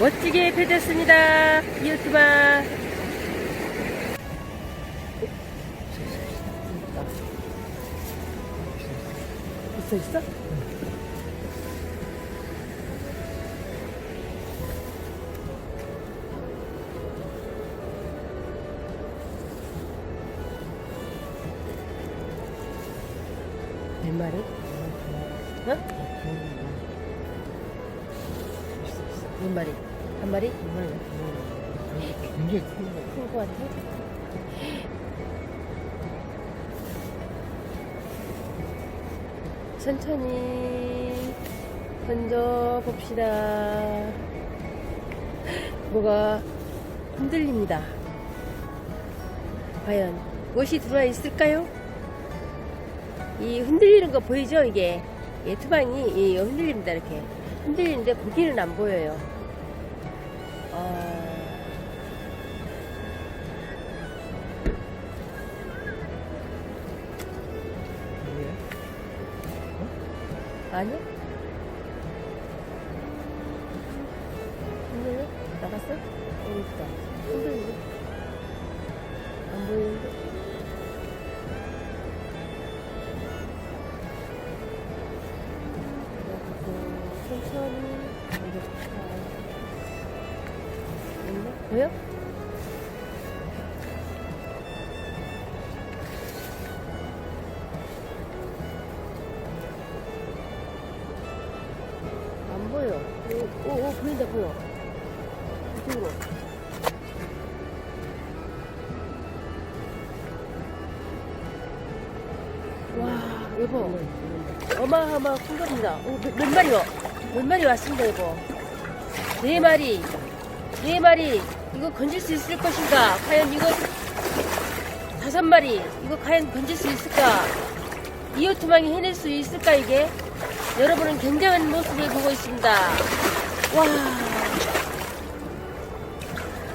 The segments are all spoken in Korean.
멋지게 펴졌습니다. 유튜버. 있어, 있어? 몇 마리? 어? 몇 마리? 한 마리? 굉장히 큰 거. 큰거 같아? 천천히 던져 봅시다. 뭐가 흔들립니다. 과연 무엇이 들어와 있을까요? 이 흔들리는 거 보이죠? 이게 예, 투방이 이 흔들립니다. 이렇게 흔들리는데 고기는 안 보여요. 어... 아니야? 흔들려? 나갔어? 여기 있다. 흔들리네. 안 보이는데? 그래갖고 천천히 이렇 게 있나? 보여? 안 보여. 오, 오, 오 보인다, 보여. 이쪽으로. 와, 여보. 어마어마 큰 겁니다. 오, 몇, 몇 마리요? 몇 마리 왔습니다, 여보. 네 마리. 네 마리. 이거 건질 수 있을 것인가? 과연 이거 다섯 마리. 이거 과연 건질 수 있을까? 이오투망이 해낼 수 있을까, 이게? 여러분은 굉장한 모습을 보고 있습니다. 와.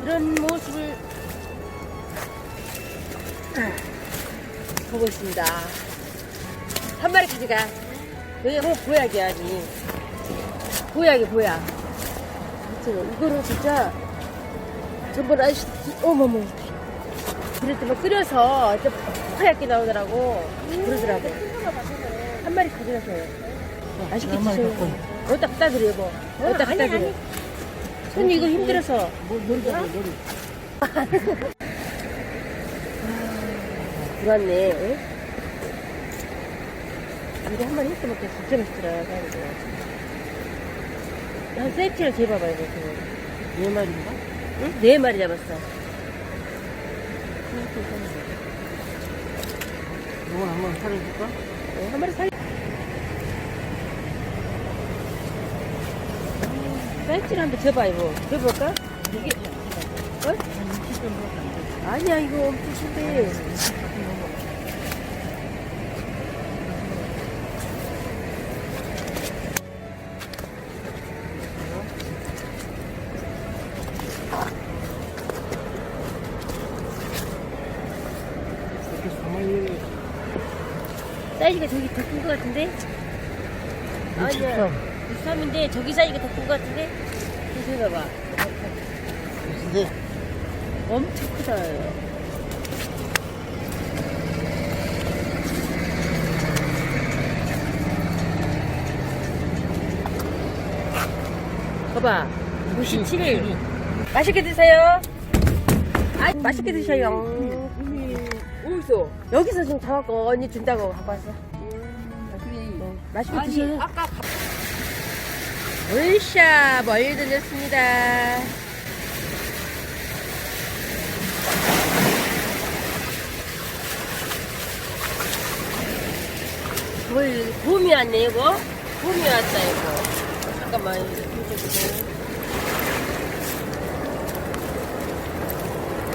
이런 모습을 보고 있습니다. 한 마리 가져가. 여기 뭐 보약이야, 아니. 보약이 보약. 진짜 이거는 진짜 전번 아저씨, 어머머. 그랬더니 끓여서 좀 하얗게 나오더라고. 그러더라고. 한 마리 가져가세요. 맛있게 드세요. 어디다 갖다 드려, 뭐. 어디다 갖다 드려. 손이 이거 힘들어서. 뭐, 놀이 잡아. 들어왔네. 응? 이거 한 마리 했어 먹겠어. 진짜 맛있더라. 한 세트를 재봐봐, 이거. 지금. 네 마리인가? 응? 네 마리 잡았어. 이건 한번 살려줄까? 어, 한 마리 살. 음, 사이즈를 한번 재봐, 이거. 재볼까? 이게, 어? 한 20점 밖에 안 돼. 아니야, 이거 엄청 큰데. 이렇게 3마리. 사이즈가 저기 더 큰 것 같은데? 아니야. 63인데 저기 사이즈가 더 큰 것 같은데? 이거 봐봐. 근데 엄청 크다. 봐봐. 97일. 맛있게 드세요. 아, 맛있게 드셔요. 어디서? 여기서 지금 잡았고 언니 준다고 갖고 왔어. 어, 맛있게 드세요. 아까 물샷 멀리 던졌습니다. 뭘 봄이 왔네 이거? 봄이 왔다 이거. 잠깐만 이거 좀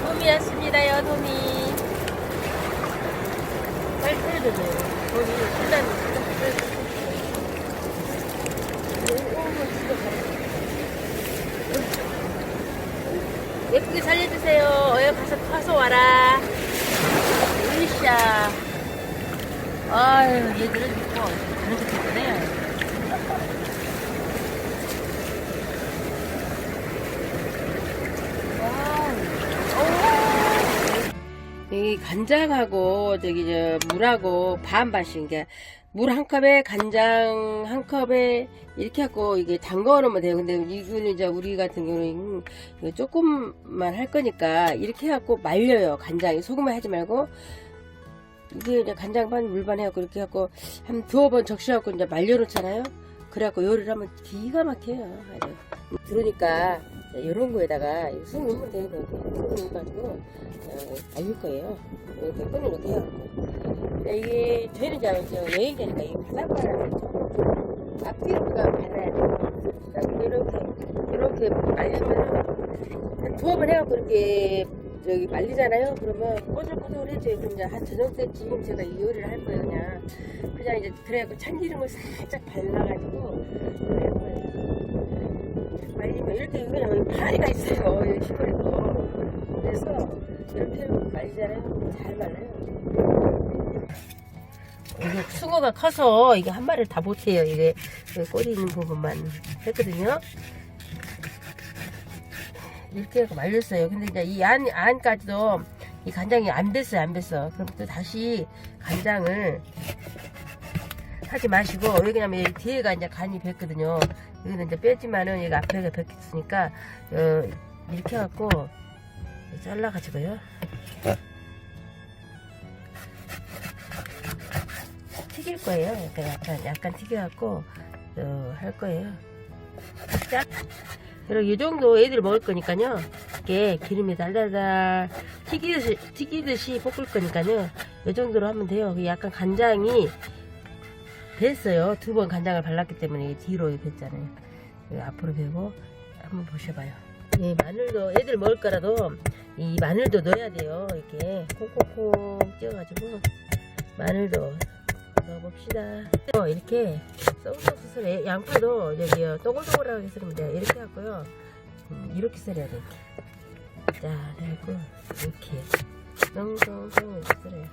돔이 왔습니다요 돔이. 예쁘게 살려주세요. 어여 가서 커서 와라. 으쌰. 아유, 얘들은 이뻐. 그래서 그래. 간장하고 저기 저 물하고 반반씩 이게 물 한 컵에 간장 한 컵에 이렇게 하고 이게 담궈 놓으면 돼요. 근데 이거는 이제 우리 같은 경우는 조금만 할 거니까 이렇게 해갖고 말려요. 간장이 소금만 하지 말고 이게 이제 간장 반 물 반 해갖고 이렇게 해갖고 한 두어 번 적셔갖고 이제 말려놓잖아요. 그래갖고 요리를 하면 기가 막혀요. 아주. 들어오니까 이런 거에다가 쑥 넣으면 돼요. 이렇게 넣어가지고 어, 말릴 거예요. 이렇게 끓여놓게 해갖고. 이게 저희는 이제 저 여행자니까 이 바삭바삭 앞뒤로가 발라야 돼요. 이렇게 이렇게 말리면 한 두어 번 해갖고 이렇게 저기 말리잖아요. 그러면 꼬들꼬들해져요. 그럼 이제 한 저녁 때쯤 제가 이 요리를 할 거예요. 그냥 그냥 이제 그래갖고 참기름을 살짝 발라가지고 말리면 이렇게 그냥 파리가 있어요. 여기 시골에도. 그래서 이렇게 말리잖아요. 잘 말라요. 이게 숭어가 커서 이게 한 마리를 다 못해요. 이게 여기 꼬리 있는 부분만 했거든요. 이렇게 해서 말렸어요. 근데 이제 이 안, 안까지도 이 간장이 안 됐어요. 안 됐어. 그럼 또 다시 간장을 하지 마시고, 왜냐면 여기 뒤에가 이제 간이 뱄거든요. 여기는 이제 빼지만은 여기 앞에가 뱄으니까, 어, 이렇게 해갖고, 잘라가지고요. 튀길 거예요. 약간, 약간, 약간 튀겨갖고, 어, 할 거예요. 짠! 이렇게 이 정도 애들 먹을 거니까요. 이렇게 기름이 달달달 튀기듯이, 튀기듯이 볶을 거니까요. 이 정도로 하면 돼요. 그 약간 간장이 됐어요. 두 번 간장을 발랐기 때문에 뒤로 됐잖아요. 여기 앞으로 되고 한번 보셔봐요. 이 마늘도 애들 먹을 거라도 이 마늘도 넣어야 돼요. 이렇게 콩콩콩 쪄가지고 마늘도 넣어봅시다. 어, 이렇게 쏙쏙 양파도 여기요 동글동글하게 썰으면 돼요. 이렇게 하고요. 음, 이렇게 썰어야 돼. 자, 그리고 이렇게 이렇게 썰어요.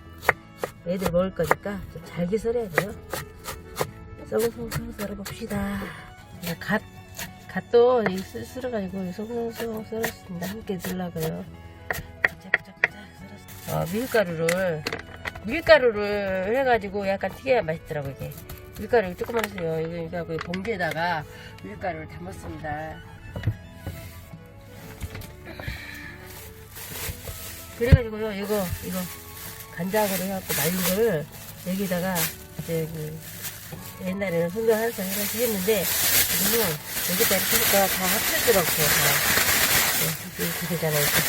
애들 먹을 거니까 좀 잘게 썰어야 돼요. 쏙쏙쏙 썰어봅시다. 자, 갓 갓도 쓸어가지고 쏙쏙쏙 썰었습니다. 함께 들라고요. 어, 밀가루를 밀가루를 해가지고 약간 튀겨야 맛있더라고 이게 밀가루 조금만 하세요 이거 이거 그 봉지에다가 밀가루를 담았습니다 그래가지고요 이거 이거 간장으로 해갖고 말린 거를 여기다가 이제 그 옛날에는 손도 한살 해서 했는데 지금은 여기다 이렇게 하니까 다 합쳐지라고 다 네, 이렇게 되잖아요 이렇게.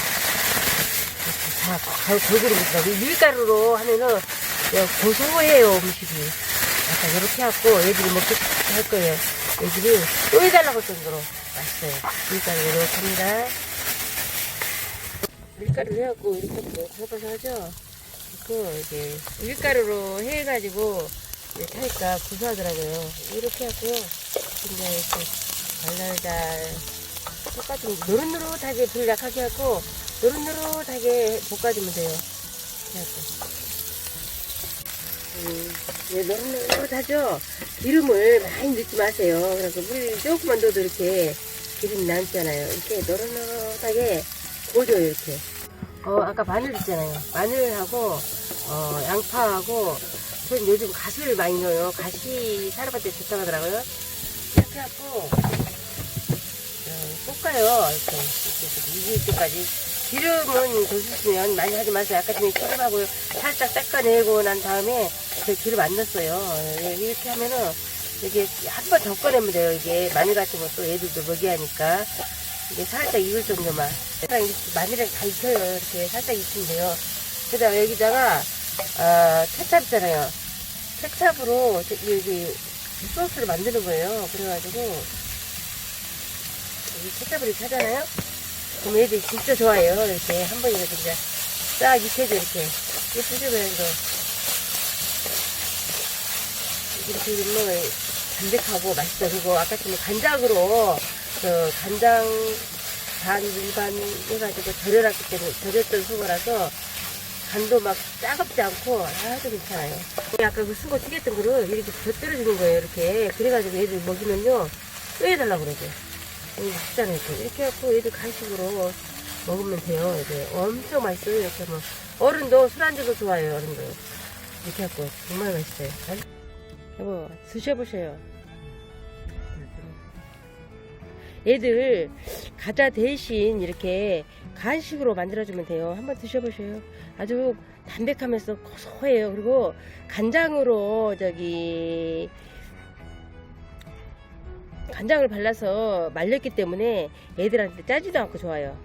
다 걸- 골고루 묻더라고. 밀가루로 하면은 야, 고소해요, 음식이. 약간 이렇게 해갖고 애들이 먹게 할 거예요. 애들이 또 해달라고 할 정도로 맛있어요. 밀가루 이렇게 합니다. 밀가루를 해갖고 이렇게 바삭바삭하죠? 그리고 이제 밀가루로 해가지고 이렇게 하니까 고소하더라고요. 이렇게 해갖고요. 그냥 이렇게 달달달 똑같은 노릇노릇하게 불 약하게 하고 노릇노릇하게 볶아주면 돼요. 그래갖고. 음, 예, 노릇노릇하죠? 기름을 많이 넣지 마세요. 그래서 물 조금만 넣어도 이렇게 기름이 남잖아요. 이렇게 노릇노릇하게 구워줘요, 이렇게. 어, 아까 마늘 있잖아요. 마늘하고, 어, 양파하고, 전 요즘 갓을 많이 넣어요. 갓이 사람한테 좋다고 하더라고요. 이렇게 하고, 어, 볶아요. 이렇게, 이렇게 익을 때까지. 기름은 더 쓰시면 많이 하지 마세요. 아까 전에 기름하고 살짝 닦아내고 난 다음에 그 기름 안 넣었어요. 예, 이렇게 하면은 이게 한 번 더 꺼내면 돼요. 이게 마늘 같은 것도 애들도 먹여야 하니까. 이게 살짝 익을 정도만. 마늘이랑 다 익혀요. 이렇게 살짝 익히면 돼요. 그 다음에 여기다가, 아, 케찹 있잖아요. 케찹으로 저- 여기 소스를 만드는 거예요. 그래가지고, 이 케찹을 이렇게 하잖아요. 그럼 애들이 진짜 좋아해요. 이렇게 한 번이라도 그냥 싹 익혀줘, 이렇게. 예쁘죠, 이거. 이렇게 넣으면 담백하고 맛있어. 그리고 아까 전에 간장으로, 그 간장 반, 일반 해가지고 절여놨기 때문에, 절였던 수거라서 간도 막 짜겁지 않고 아주 괜찮아요. 아까 그 수거 튀겼던 거를 이렇게 곁들여주는 거예요, 이렇게. 그래가지고 애들 먹이면요, 또 해달라고 그러죠. 여기 있잖아요, 이렇게. 이렇게 해갖고 애들 간식으로 먹으면 돼요. 이게 엄청 맛있어요. 이렇게 뭐 어른도 술안주도 좋아요. 어른도 이렇게 갖고 정말 맛있어요. 안- 여보 드셔보세요. 얘들 과자 대신 이렇게 간식으로 만들어주면 돼요. 한번 드셔보세요. 아주 담백하면서 고소해요. 그리고 간장으로 저기 간장을 발라서 말렸기 때문에 애들한테 짜지도 않고 좋아요.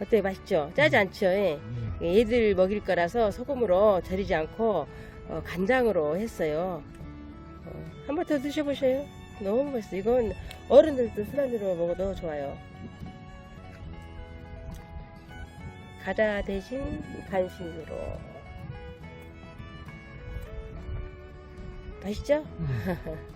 어때요? 맛있죠? 짜지 않죠? 예. 애들 먹일 거라서 소금으로 절이지 않고 어, 간장으로 했어요. 어, 한번 더 드셔보세요. 너무 맛있어. 이건 어른들도 술안주로 먹어도 좋아요. 과자 대신 간식으로. 맛있죠? 음.